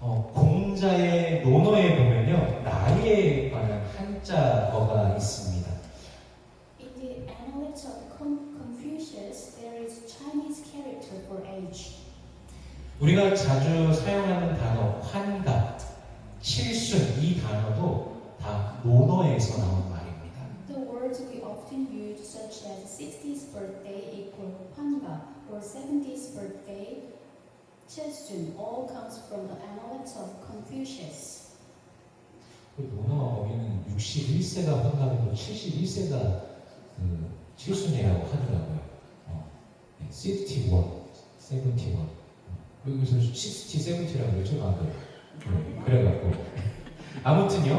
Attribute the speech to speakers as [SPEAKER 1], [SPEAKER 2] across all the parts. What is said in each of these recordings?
[SPEAKER 1] 어, 공자의 논어에 보면요, 나이에 관한 한자어가 있습니다.
[SPEAKER 2] In the Analects of Con- Confucius, there is Chinese character for age.
[SPEAKER 1] 우리가 자주 사용하는 단어, 환갑, 칠순, 이 단어도 다 논어에서 나온 말입니다.
[SPEAKER 2] The words we often use, such as 60th birthday equal Hwanga or 70th birthday Chesun, all comes from the Analects of Confucius.
[SPEAKER 1] 그 논어 거기는 61세가 환갑이고 71세가 그 칠순이라고 하더라고요. 어, 61, 71. 여기서 60, 70라고 그러죠, 방금. 네, 그래갖고. 아무튼요,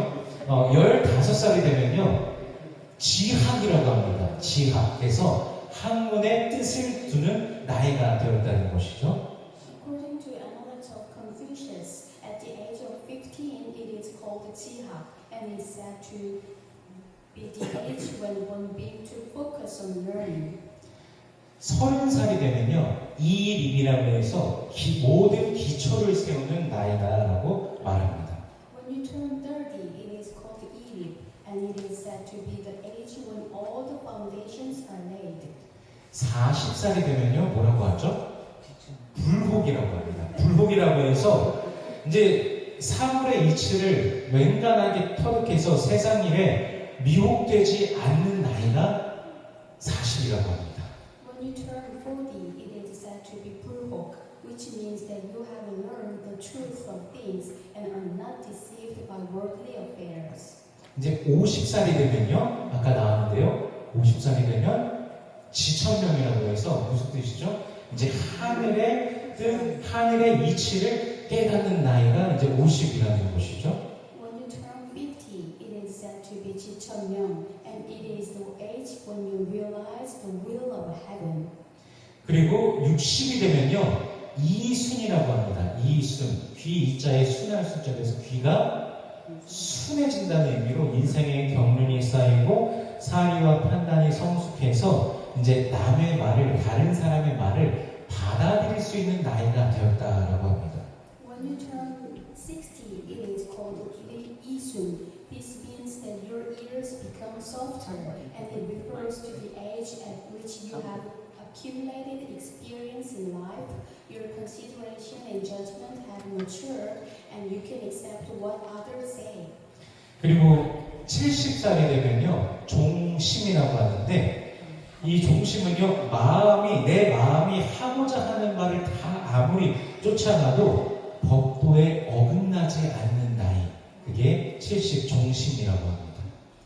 [SPEAKER 1] 어, 15살이 되면요, 지학이라고 합니다. 지학. 그래서 학문의 뜻을 두는 나이가 되었다는 것이죠.
[SPEAKER 2] And is said to be the age when one being to focus on learning.
[SPEAKER 1] 서른 살이 되면요, 이일임이라고 해서 기- 모든 기초를 세우는 나이다라고 말합니다.
[SPEAKER 2] When you turn 30, it is called Iri, and it is said to be the age when all the foundations are laid.
[SPEAKER 1] 40살이 되면요, 뭐라고 하죠? 불혹이라고 합니다. 불혹이라고 해서 이제 사물의 이치를 맹간하게 터득해서 세상 일에 미혹되지 않는 나이가 40이라고 합니다.
[SPEAKER 2] When you turn 40, it is said to be Purhok, which means that you have learned the truth of things and are not deceived by worldly affairs.
[SPEAKER 1] 이제 50살이 되면요, 아까 나왔는데요, 50살이 되면 지천명이라고 해서 무슨 뜻이죠? 이제 하늘의 뜻, 하늘의 이치를 깨닫는 나이가 이제 50이라는 것이죠.
[SPEAKER 2] When you turn 50, it is said to be Jicheonmyeong, and it is the age when you realize the will of heaven.
[SPEAKER 1] 그리고 60이 되면요, 이순이라고 합니다. 이순. 귀 이자에 순할 순자에서 귀가 순해진다는 의미로 인생의 경륜이 쌓이고 사리와 판단이 성숙해서 이제 남의 말을, 다른 사람의 말을 받아들일 수 있는 나이가 되었다라고 합니다.
[SPEAKER 2] When you turn 60, it is called Isun. This means that your ears become softer, and it refers to the age at which you have accumulated experience in life. Your consideration and judgment have matured, and you can accept what others say.
[SPEAKER 1] 그리고 70살이 되면요, 종심이라고 하는데, 이 종심은요, 마음이, 내 마음이 하고자 하는 말을 다 아무리 쫓아가도 법도에 어긋나지 않는 나이. 그게 70 종심이라고 합니다.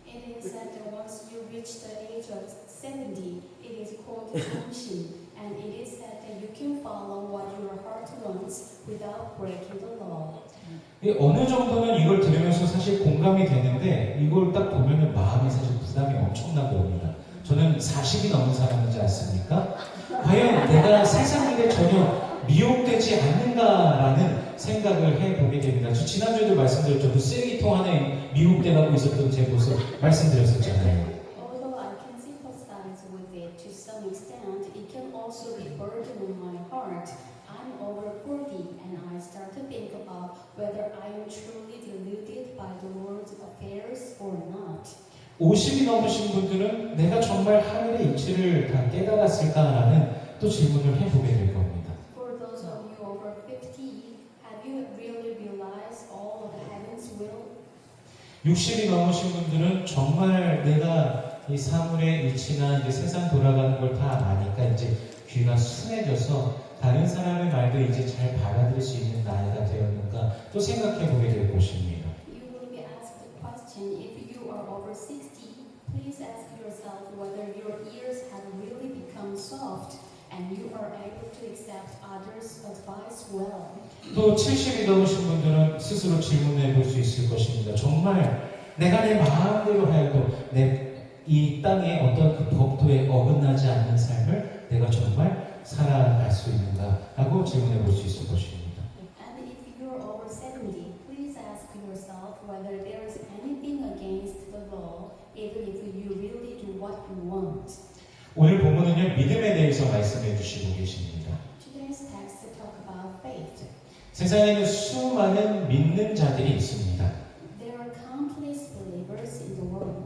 [SPEAKER 2] It is said that once you reach the age of 70, it is called Jongshin, and it is said that you can follow what your heart wants without breaking the law.
[SPEAKER 1] 이 어느 정도는 이걸 들으면서 사실 공감이 되는데, 이걸 딱 보면은 마음이 사실 부담이 엄청나게 옵니다. 저는 40이 넘은 사람이지 않습니까? 과연 내가 세상 일에 전혀 미혹되지 않는가라는 생각을 해보게 됩니다. 저 지난주에도 말씀드렸죠. 그 쓰레기통 안에 미혹돼가고 있었던 제 모습 말씀드렸었잖아요.
[SPEAKER 2] Although I can sympathize with it to some extent, it can also be burden on my heart. I'm over 40 and I start to think about whether I am truly deluded by the world's affairs or not.
[SPEAKER 1] 50이 넘으신 분들은 내가 정말 하늘의 이치를 다 깨달았을까라는 또 질문을 해보게 될 겁니다.
[SPEAKER 2] For those of you over 50, have you really realized all of heaven's will?
[SPEAKER 1] 60이 넘으신 분들은 정말 내가 이 사물의 이치나 이제 세상 돌아가는 걸 다 아니까 이제 귀가 순해져서 다른 사람의 말도 이제 잘 받아들일 수 있는 나이가 되었는가 또 생각해 보게 될 것입니다.
[SPEAKER 2] You will be asked the question if you are over 60, please ask yourself whether your ears have really become soft and you are able to accept others' advice well.
[SPEAKER 1] 또 70이 넘으신 분들은 스스로 질문해 볼 수 있을 것입니다. 정말 내가 내 마음대로 하여도 내이 땅의 어떤 그 법도에 어긋나지 않는 삶을 내가 정말 살아갈 수 있는가 하고 질문해 볼 수 있을 것입니다.
[SPEAKER 2] And if you're over 70, please ask yourself whether there
[SPEAKER 1] 오늘 본문은요 믿음에 대해서 말씀해 주시고 계십니다.
[SPEAKER 2] Today's text talk about faith.
[SPEAKER 1] 세상에는 수많은 믿는 자들이 있습니다.
[SPEAKER 2] There are countless believers in the world.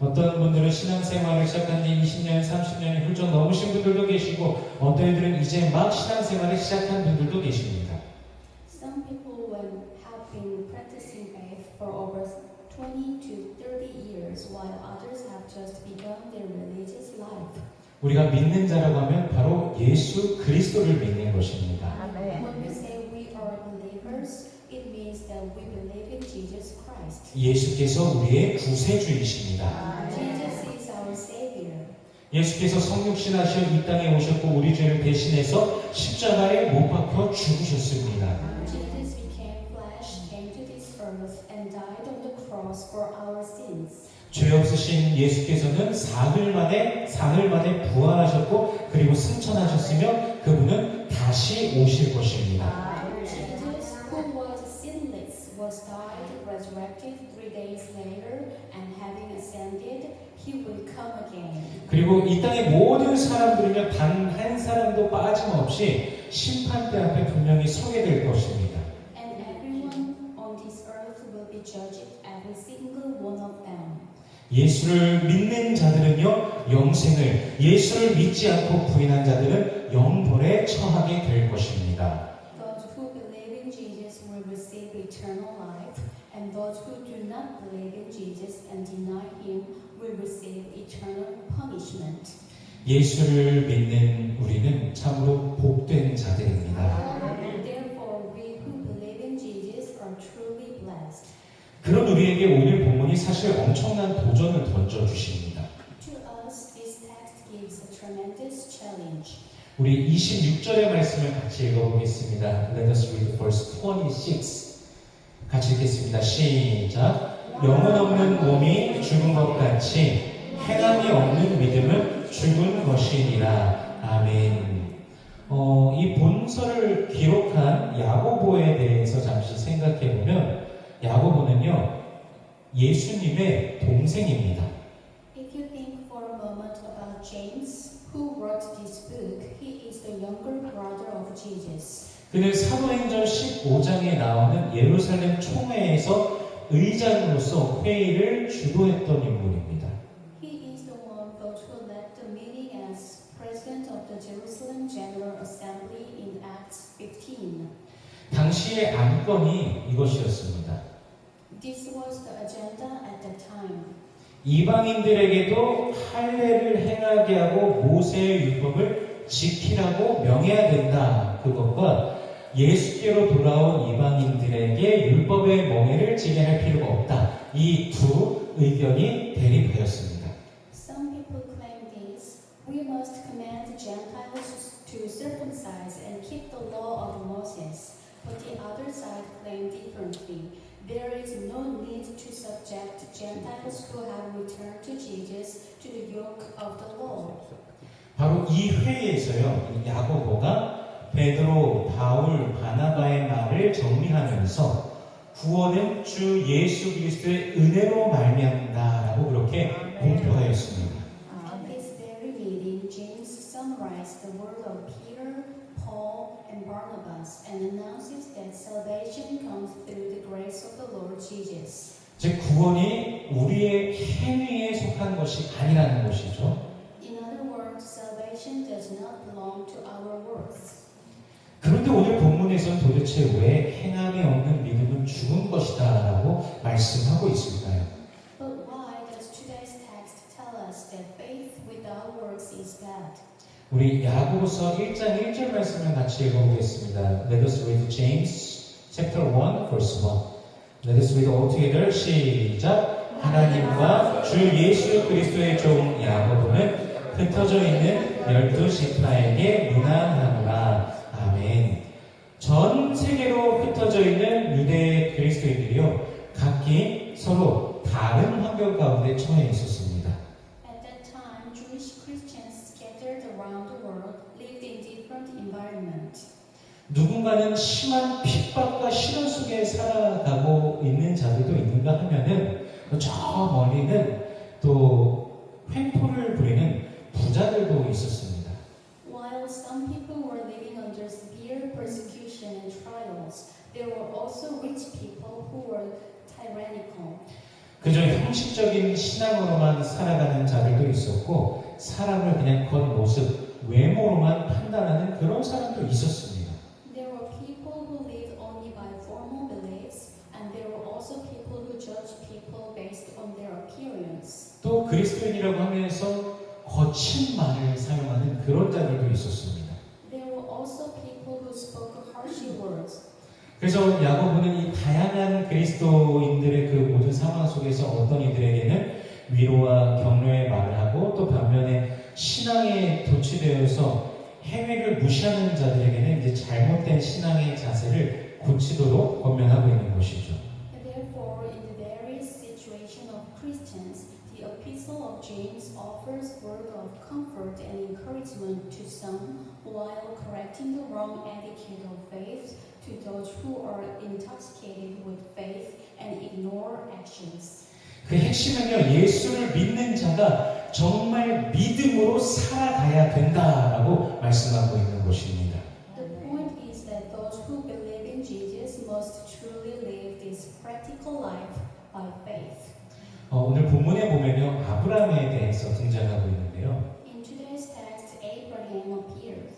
[SPEAKER 1] 어떤 분들은 신앙생활을 시작한 지 20년, 30년이 훌쩍 넘으신 분들도 계시고 어떤 이들은 이제 막 신앙생활을 시작한 분들도 계십니다.
[SPEAKER 2] Some people when have been practicing faith for over 20 to 30 years, while others have just begun their religious life.
[SPEAKER 1] 우리가 믿는 자라고 하면 바로 예수 그리스도를 믿는 것입니다.
[SPEAKER 2] When we say we are believers, it means that we believe in Jesus Christ.
[SPEAKER 1] 예수께서 우리의 구세주이십니다.
[SPEAKER 2] Jesus is our Savior.
[SPEAKER 1] 예수께서 성육신하셔 이 땅에 오셨고 우리 죄를 대신해서 십자가에 못 박혀 죽으셨습니다.
[SPEAKER 2] Jesus became flesh, came to this earth, and died on the cross for our sins.
[SPEAKER 1] 죄 없으신 예수께서는 사흘 만에 사흘 만에 부활하셨고 그리고 승천하셨으며 그분은 다시 오실 것입니다.
[SPEAKER 2] Jesus, who was sinless, was died, resurrected three days later, and having ascended, he will come again.
[SPEAKER 1] 그리고 이 땅의 모든 사람들은요 단한 사람도 빠짐없이 심판대 앞에 분명히 서게 될 것입니다.
[SPEAKER 2] And everyone on this earth will be judged, every single one of them.
[SPEAKER 1] 예수를 믿는 자들은요 영생을 예수를 믿지 않고 부인한 자들은 영벌에 처하게 될 것입니다.
[SPEAKER 2] Those who believe in Jesus will receive eternal life, and those who do not believe in Jesus and deny him will receive eternal punishment.
[SPEAKER 1] 예수를 믿는 우리는 참으로 복된 자들입니다.
[SPEAKER 2] Therefore, we who believe in Jesus are truly blessed.
[SPEAKER 1] 그런 우리에게 오늘 사실 엄청난 도전을 던져 주십니다.
[SPEAKER 2] To us, this text gives a tremendous challenge.
[SPEAKER 1] 우리 26절의 말씀을 같이 읽어보겠습니다. Let us read verse 26. 같이 읽겠습니다. 시작. 영혼 없는 몸이 죽은 것 같이 행함이 없는 믿음은 죽은 것이니라. 아멘. 어, 이 본서를 기록한 야고보에 대해서 잠시 생각해 보면 야고보는요 예수님의 동생입니다.
[SPEAKER 2] If you think for a moment about James, who wrote this book, he is the younger brother of Jesus.
[SPEAKER 1] 그는 사도행전 15장에 나오는 예루살렘 총회에서 의장으로서 회의를 주도했던 인물입니다.
[SPEAKER 2] He is the one who led the meeting as president of the Jerusalem General Assembly in Acts 15.
[SPEAKER 1] 당시의 안건이 이것이었습니다.
[SPEAKER 2] This was the agenda at the time.
[SPEAKER 1] 이방인들에게도 할례를 행하게 하고 모세의 율법을 지키라고 명해야 된다. 그것과 예수께로 돌아온 이방인들에게 율법의 멍에를 지게 할 필요가 없다. 이 두 의견이 대립하였습니다.
[SPEAKER 2] Some people claim this. We must command Gentiles to circumcise and keep the law of Moses. But the other side claim differently. There is no need to subject Gentiles who have returned to Jesus to the yoke of the law.
[SPEAKER 1] 바로 이 회의에서요, 이 야고보가 베드로, 바울, 바나바의 말을 정리하면서 구원은 주 예수 그리스도의 은혜로 말미암다라고 그렇게 공표하였습니다.
[SPEAKER 2] Barnabas and announces that salvation comes through the grace of the Lord Jesus.
[SPEAKER 1] 즉 구원이 우리의 행위에 속한 것이 아니라는 것이죠.
[SPEAKER 2] In other words, salvation does not belong to our works.
[SPEAKER 1] 그런데 오늘 본문에서는 도대체 왜 행함이 없는 믿음은 죽은 것이다라고 말씀하고 있을까요?
[SPEAKER 2] But why does today's text tell us that faith without works is dead?
[SPEAKER 1] 우리 야고보서 1장 1절 말씀을 같이 읽어보겠습니다. Let us read James chapter 1 verse 1. Let us read all together. 시작. 하나님과 주 예수 그리스도의 종 야고보는 흩어져 있는 열두 지파에게 문안하노라. 아멘. 전 세계로 흩어져 있는 유대 그리스도인들이요 각기 서로 다른 환경 가운데 처해 있었습니다.
[SPEAKER 2] At that time, Jewish Christians scattered around the world lived in different environments.
[SPEAKER 1] 누군가는 심한 핍박과 시련 속에 살아가고 있는 자들도 있는가 하면은 저 멀리는 또 횡포를 부리는 부자들도 있었습니다.
[SPEAKER 2] While some people were living under severe persecution and trials, also rich people who were tyrannical.
[SPEAKER 1] 그저 형식적인 신앙으로만 살아가는 자들도 있었고 사람을 그냥 겉모습, 외모로만 판단하는 그런 사람도 있었습니다.
[SPEAKER 2] There were people who lived only by formal beliefs, and there were also people who judged people based on their appearance.
[SPEAKER 1] 또 그리스도인이라고 하면서 거친 말을 사용하는 그런 자들도 있었습니다.
[SPEAKER 2] There were also people who spoke harsh words.
[SPEAKER 1] 그래서 야고보는 이 다양한 그리스도인들의 그 모든 상황 속에서 어떤 이들에게는 위로와 격려의 말을 하고 또 반면에 신앙에 도취되어서 행위를 무시하는 자들에게는 이제 잘못된 신앙의 자세를 고치도록 권면하고 있는 것이죠.
[SPEAKER 2] Therefore, in the various situation of Christians, the epistle of James offers word of comfort and encouragement to some, while correcting the wrong attitude of faith to those who are intoxicated with faith and ignore actions.
[SPEAKER 1] 그 핵심은요, 예수를 믿는 자가 정말 믿음으로 살아가야 된다라고 말씀하고 있는 것입니다.
[SPEAKER 2] The point is that those who believe in Jesus must truly live this practical life by faith.
[SPEAKER 1] 어, 오늘 본문에 보면요, 아브라함에 대해서 등장하고 있는데요.
[SPEAKER 2] In today's text, Abraham appears.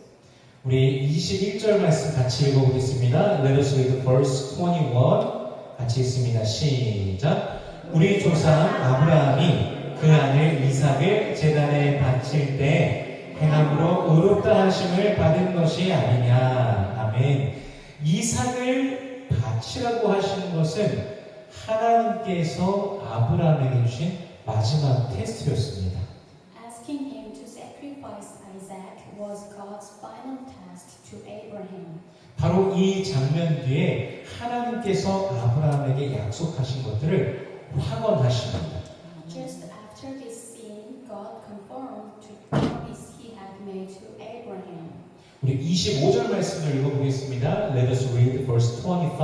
[SPEAKER 1] 우리 21절 말씀 같이 읽어보겠습니다. Let us read verse 21. 같이 읽습니다. 시작. 우리 조상 아브라함이 그 아들 이삭을 제단에 바칠 때 행함으로 의롭다 하심을 받은 것이 아니냐. 아멘. 이삭을 바치라고 하시는 것은 하나님께서 아브라함에게 주신 마지막 테스트였습니다.
[SPEAKER 2] Asking him to sacrifice Isaac was God's final test to Abraham.
[SPEAKER 1] 바로 이 장면 뒤에 하나님께서 아브라함에게 약속하신 것들을 확언하십니다.
[SPEAKER 2] Just after this scene, God confirmed to the promise he had made to Abraham.
[SPEAKER 1] 우리 25절 말씀을 읽어보겠습니다. Let us read verse 25.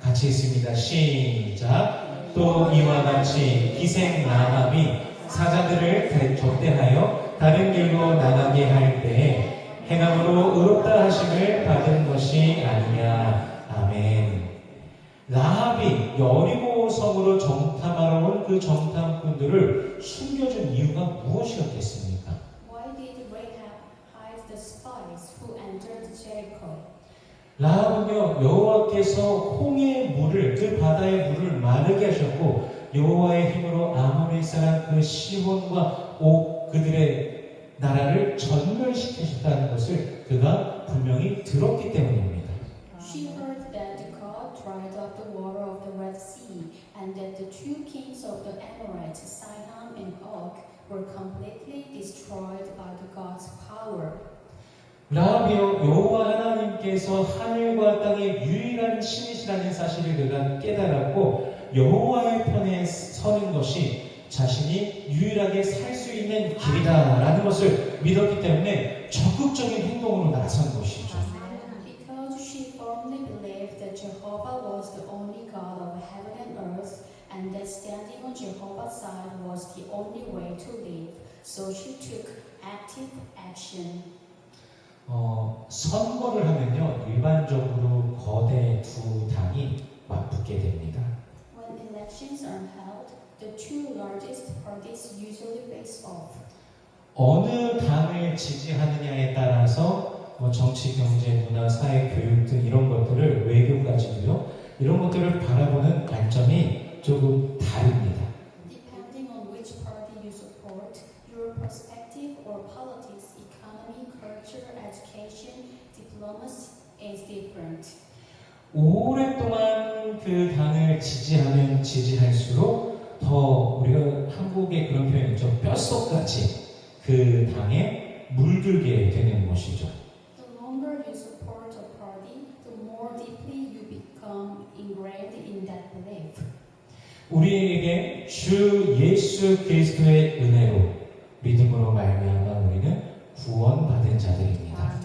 [SPEAKER 1] 같이 읽습니다. 시작. 또 이와 같이 기생 나함이 사자들을 대- 접대하여 다른 길로 나가게 할 때에 행함으로 의롭다 하심을 받은 것이 아니냐. 아멘. 라합이 여리고 성으로 정탐하러 온 그 정탐꾼들을 숨겨준 이유가 무엇이었겠습니까? 라합은요 여호와께서 홍해의 물을 그 바다의 물을 마르게 하셨고 여호와의 힘으로 아모리 사람 그 시혼과 옥 그들의 나라를 전멸시키셨다는 것을 그가 분명히 들었기 때문입니다.
[SPEAKER 2] She heard that God dried up the water of the Red Sea and that the two kings of the Amorites, Sihon and Og, were completely destroyed by the God's power.
[SPEAKER 1] 라합이요 여호와 하나님께서 하늘과 땅의 유일한 신이시라는 사실을 그가 깨달았고 여호와의 편에 서는 것이 자신이 유일하게 살 수 있는 길이다라는 것을 믿었기 때문에 적극적인 행동으로 나선 것이죠.
[SPEAKER 2] Jehovah was the only God of heaven and earth, and that standing on Jehovah's side was the only way to live, so she took active action.
[SPEAKER 1] 어, 선거를 하면요 일반적으로 거대 두 당이 맞붙게 됩니다.
[SPEAKER 2] When elections are held, the two largest parties usually face off.
[SPEAKER 1] 어느 당을 지지하느냐에 따라서 뭐 정치, 경제, 문화, 사회, 교육 등 이런 것들을 외교까지도요 이런 것들을 바라보는 관점이 조금 다릅니다.
[SPEAKER 2] Depending on which party you support, your perspective or politics, economy, culture, education, diplomacy is different.
[SPEAKER 1] 오랫동안 그 당을 지지하면 지지할수록 더 우리가 한국의 그런 표현 있죠. 뼛속까지 그 당에 물들게 되는 것이죠.
[SPEAKER 2] The longer you support a party, the more deeply you become ingrained in that belief.
[SPEAKER 1] 우리에게 주 예수 그리스도의 은혜로 믿음으로 말미암아 우리는 구원받은 자들입니다.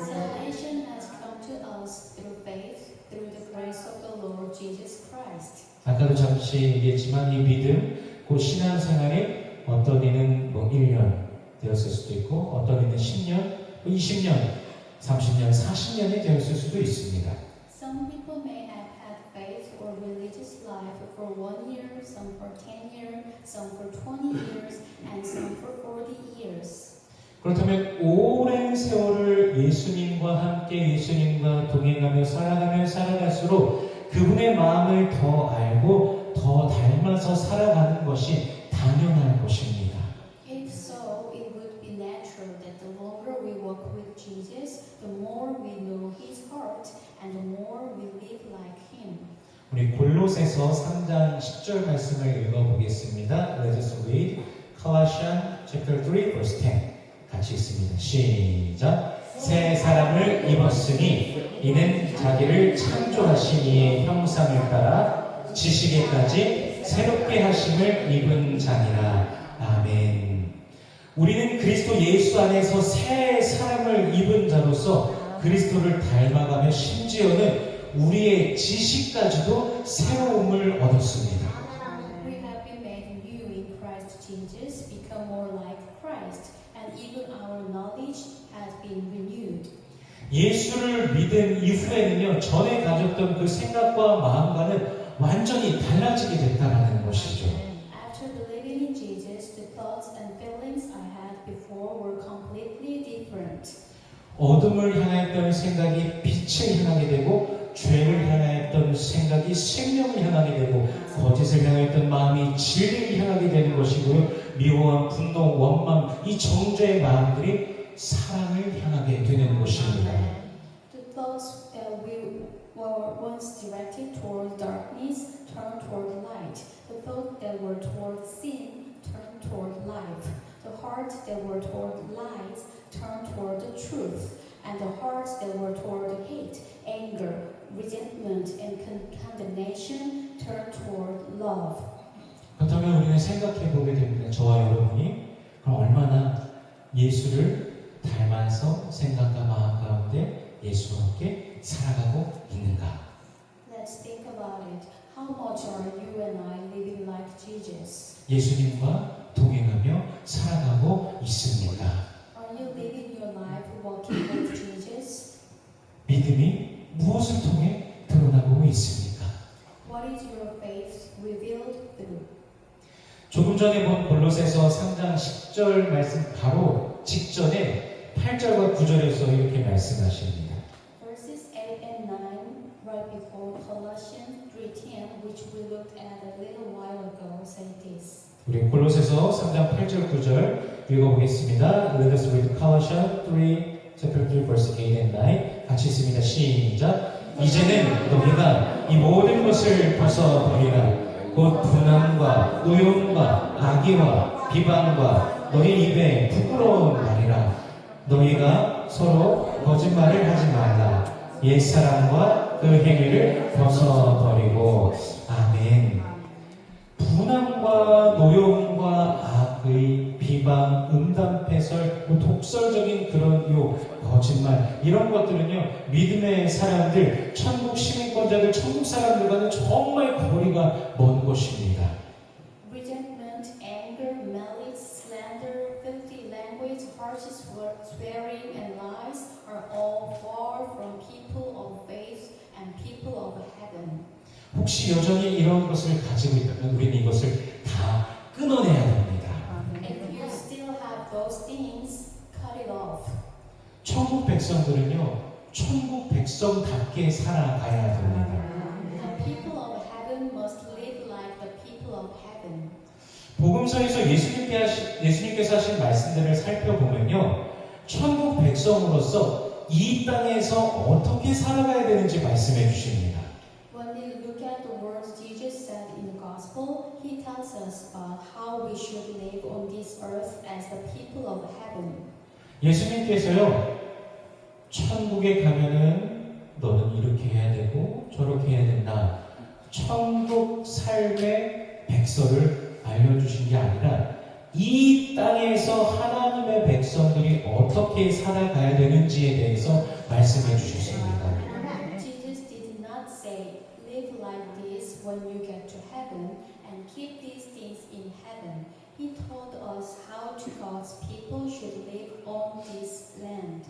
[SPEAKER 2] Salvation has come to us through faith, through the grace of the Lord Jesus Christ.
[SPEAKER 1] 아까도 잠시 얘기했지만 이 믿음, 그 신앙생활이 어떤 이는 뭐 1년 되었을 수도 있고 어떤 이는 10년, 20년, 30년, 40년이 되었을 수도 있습니다.
[SPEAKER 2] Some people may faith or religious life for one year, some for 10 years, some for 20 years, and some for 40 years.
[SPEAKER 1] 그렇다면 오랜 세월을 예수님과 함께 예수님과 동행하며 살아가며 살아갈수록 그분의 마음을 더 알고 더 닮아서 살아가는 것이 당연한 것입니다.
[SPEAKER 2] If so, it would be natural that the longer we walk with Jesus, the more we know his heart and the more we live like him.
[SPEAKER 1] 우리 골로새서 3장 10절 말씀을 읽어보겠습니다. Let us read Colossians chapter 3 verse 10 같이 읽습니다. 시작 새 사람을 입었으니 이는 자기를 창조하신 이의 형상을 따라 지식에까지 새롭게 하심을 입은 자니라. 아멘. 우리는 그리스도 예수 안에서 새 사람을 입은 자로서 그리스도를 닮아가며 심지어는 우리의 지식까지도 새로움을 얻었습니다.
[SPEAKER 2] We have been made new in Christ Jesus, become more like Christ, and even our knowledge has been renewed.
[SPEAKER 1] 예수를 믿은 이후에는요, 전에 가졌던 그 생각과 마음과는 완전히 달라지게 됐다는 것이죠.
[SPEAKER 2] After believing in Jesus, the thoughts and feelings I had before were completely different.
[SPEAKER 1] 어둠을 향했던 생각이 빛을 향하게 되고, 죄를 향했던 생각이 생명을 향하게 되고, 거짓을 향했던 마음이 진리를 향하게 되는 것이고요. 미워함, 분노, 원망, 이 정죄의 마음들이 사랑을 향하게 되는 것입니다.
[SPEAKER 2] The thoughts uh, we were once directed toward darkness turned toward light. The thoughts that were toward sin turned toward life. The hearts that were toward lies turned toward the truth. And the hearts that were toward hate, anger, resentment, and con- condemnation turned toward love.
[SPEAKER 1] 그렇다면 우리는 생각해 보게 됩니다. 저와 여러분이 그럼 얼마나 예수를 닮아서 생각과 마음 가운데 예수와 함께 살아가고 있는가?
[SPEAKER 2] Let's think about it. How much are you and I living like Jesus?
[SPEAKER 1] 예수님과 동행하며 살아가고 있습니다.
[SPEAKER 2] Are you living your life walking with Jesus?
[SPEAKER 1] 믿음이 무엇을 통해 드러나고 있습니까?
[SPEAKER 2] What is your faith revealed through?
[SPEAKER 1] 조금 전에 본 골로새서 3장 10절 말씀 바로 직전에 8절과 9절에서 이렇게 말씀하십니다.
[SPEAKER 2] Verses 8 and 9, right before Colossians 3.10, which we looked at a little while ago, say this.
[SPEAKER 1] 우리 골로새서 3장 8절 9절 읽어보겠습니다. Let us read Colossians 3, chapter 3, verse 8 and 9. 같이 있습니다. 시작. 이제는 너희가 이 모든 것을 벗어버리라. 곧 분함과 의욕과 악의와 비방과 너희 입에 부끄러운 말이라. 너희가 서로 거짓말을 하지 말라. 옛 사람과 그 행위를 벗어버리고 아멘. 분함과 노여움과 악의 비방, 음 담패설, 뭐 독설적인 그런 요 거짓말 이런 것들은요 믿음의 사람들, 천국 시민권자들, 천국 사람들과는 정말 거리가 먼 것입니다.
[SPEAKER 2] Resentment, anger, malice, slander, filthy language, harsh swear- swearing, and lies are all far from people of faith and people of heaven.
[SPEAKER 1] 혹시 여전히 이런 것을 가지고 있다면 우리는 이것을 다 끊어내야 됩니다.
[SPEAKER 2] If you still have those things, cut it off.
[SPEAKER 1] 천국 백성들은요 천국 백성답게 살아가야 됩니다. 복음서에서 예수님께 예수님께 서 하신 말씀들을 살펴보면요, 천국 백성으로서 이 땅에서 어떻게 살아가야 되는지 말씀해 주십니다.
[SPEAKER 2] When we look at the words Jesus said in the gospel, he tells us about how we should live on this earth as the people of heaven.
[SPEAKER 1] 예수님께서요, 천국에 가면은 너는 이렇게 해야 되고 저렇게 해야 된다. 천국 삶의 백서를 알려주신 게 아니라 이 땅에서 하나님의 백성들이 어떻게 살아가야 되는지에 대해서 말씀해 주셨습니다.
[SPEAKER 2] Jesus did not say, live like this when you get to heaven and keep these things in heaven. He taught us how to God's people should live on this land.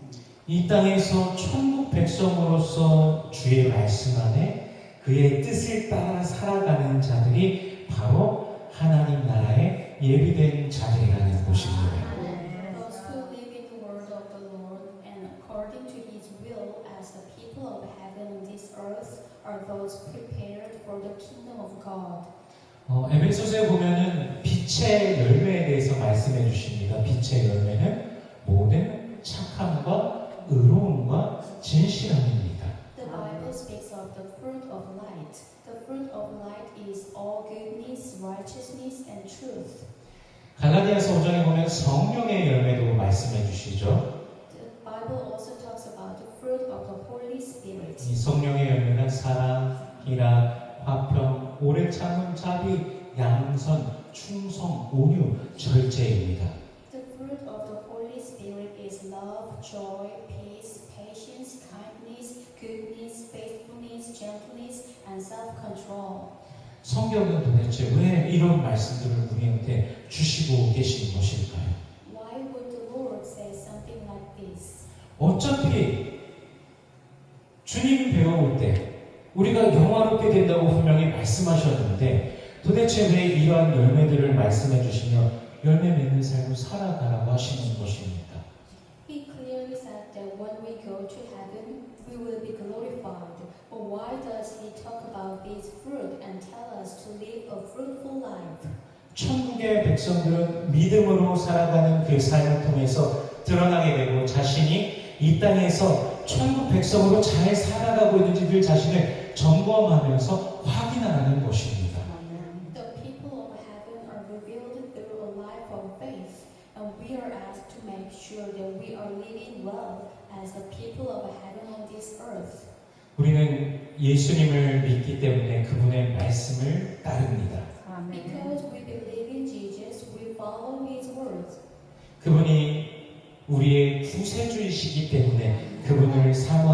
[SPEAKER 1] 이 땅에서 천국 백성으로서 주의 말씀 안에 그의 뜻을 따라 살아가는 자들이 바로 하나님 나라의 예비된 자들이라는 것입니다.
[SPEAKER 2] Those who live in the word of the Lord and according to his will as the people of heaven on this earth are those prepared for the kingdom of God.
[SPEAKER 1] 어, 에베소서에 보면은 빛의 열매에 대해서 말씀해 주십니다. 빛의 열매는 모든 착함과 의로움과 진실함입니다.
[SPEAKER 2] The Bible speaks of the fruit of light. The fruit of light is all goodness, righteousness, and truth.
[SPEAKER 1] 갈라디아서 5장에 보면 성령의 열매도 말씀해 주시죠.
[SPEAKER 2] The Bible also talks about the fruit of the Holy Spirit.
[SPEAKER 1] 이 성령의 열매는 사랑, 희락, 화평, 오래 참음, 자비, 양선, 충성, 온유, 절제입니다.
[SPEAKER 2] The fruit of the Holy Spirit is love, joy, peace, patience, kindness, goodness, faithfulness, gentleness, and self-control.
[SPEAKER 1] 성경은 도대체 왜 이런 말씀들을 우리한테 주시고 계신 것일까요?
[SPEAKER 2] Why would the Lord say something like this?
[SPEAKER 1] 어차피 주님 배워올 때 우리가 영화롭게 된다고 분명히 말씀하셨는데 도대체 왜 이러한 열매들을 말씀해 주시며 열매 맺는 삶을 살아가라고 하시는 것입니까?
[SPEAKER 2] He clearly said that when we go to heaven, we will be glorified. But why does he talk about this fruit and tell us to live a fruitful life?
[SPEAKER 1] 천국의 백성들은 믿음으로 살아가는 그 삶을 통해서 드러나게 되고 자신이 이 땅에서 천국 백성으로 잘 살아가고 있는지 늘 자신을 점검하면서 확인하라는 것입니다.
[SPEAKER 2] The people of heaven are revealed through a life of faith, and we are asked to make sure that we are living well as the people of heaven on this earth.
[SPEAKER 1] 우리는 예수님을 믿기 때문에 그분의 말씀을 따릅니다.
[SPEAKER 2] Because we believe in Jesus, we follow his words.
[SPEAKER 1] 그분이 우리의 구세주이시기 때문에 그분을 사모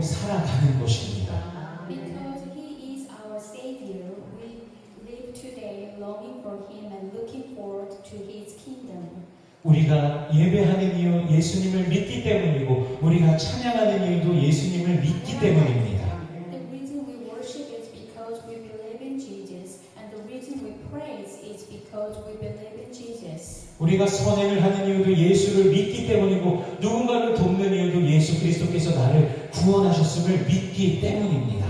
[SPEAKER 1] 오늘도 살아가는 것입니다.
[SPEAKER 2] Because he is our Savior, we live today longing for him and looking forward to his kingdom.
[SPEAKER 1] 우리가 예배하는 이유 예수님을 믿기 때문이고 우리가 찬양하는 이유도 예수님을 믿기 때문입니다.
[SPEAKER 2] The reason we worship is because we believe in Jesus, and the reason we praise is because we believe in Jesus.
[SPEAKER 1] 우리가 선행을 하는 이유도 예수를 믿기 때문이고 누군가를 돕는 이유도 예수 그리스도께서 나를 구원하셨음을 믿기 때문입니다.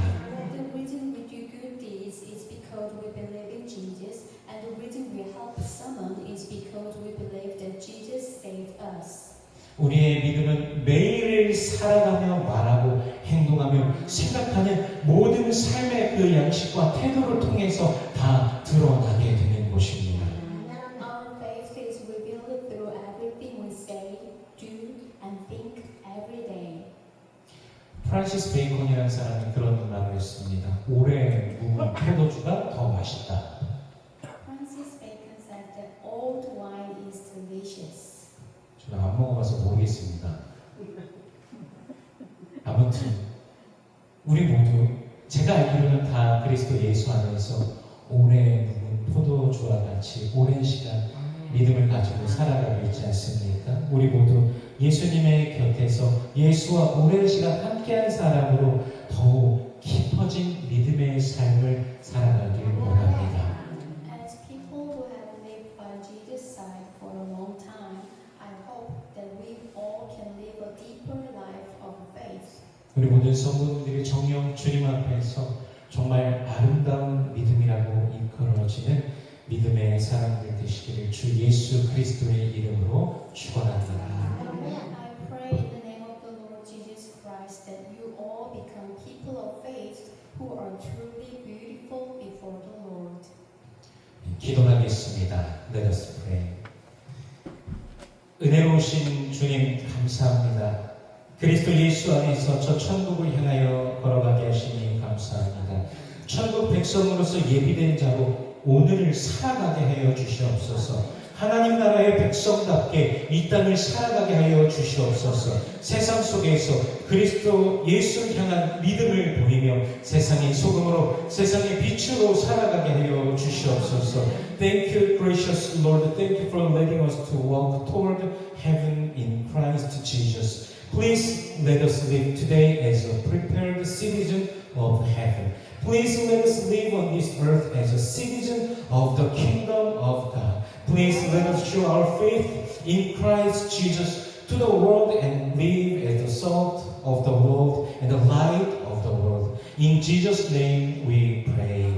[SPEAKER 1] 우리의 믿음은 매일을 살아가며 말하고 행동하며 생각하는 모든 삶의 그 양식과 태도를 통해서 다 드러나
[SPEAKER 2] think every day.
[SPEAKER 1] 프란시스 베이컨이라는 사람이 그런 말을 했습니다. 오래 묵은 포도주가 더 맛있다.
[SPEAKER 2] Francis Bacon said that old wine is delicious.
[SPEAKER 1] 저는 안 먹어봐서 모르겠습니다. 아무튼 우리 모두 제가 알기로는 다 그리스도 예수 안에서 오래 묵은 포도주와 같이 오랜 시간 믿음을 가지고 살아가고 있지 않습니까? 우리 모두 예수님의 곁에서 예수와 오랜 시간 함께한 사람으로 천국 백성으로서 예비된 자로 오늘을 살아가게 하여 주시옵소서. 하나님 나라의 백성답게 이 땅을 살아가게 하여 주시옵소서. 세상 속에서 그리스도 예수를 향한 믿음을 보이며 세상의 소금으로 세상의 빛으로 살아가게 하여 주시옵소서. Thank you, gracious Lord. Thank you for letting us to walk toward heaven in Christ Jesus. Please let us live today as a prepared citizen of heaven. Please let us live on this earth as a citizen of the kingdom of God. Please let us show our faith in Christ Jesus to the world and live as the salt of the world and the light of the world. In Jesus' name we pray.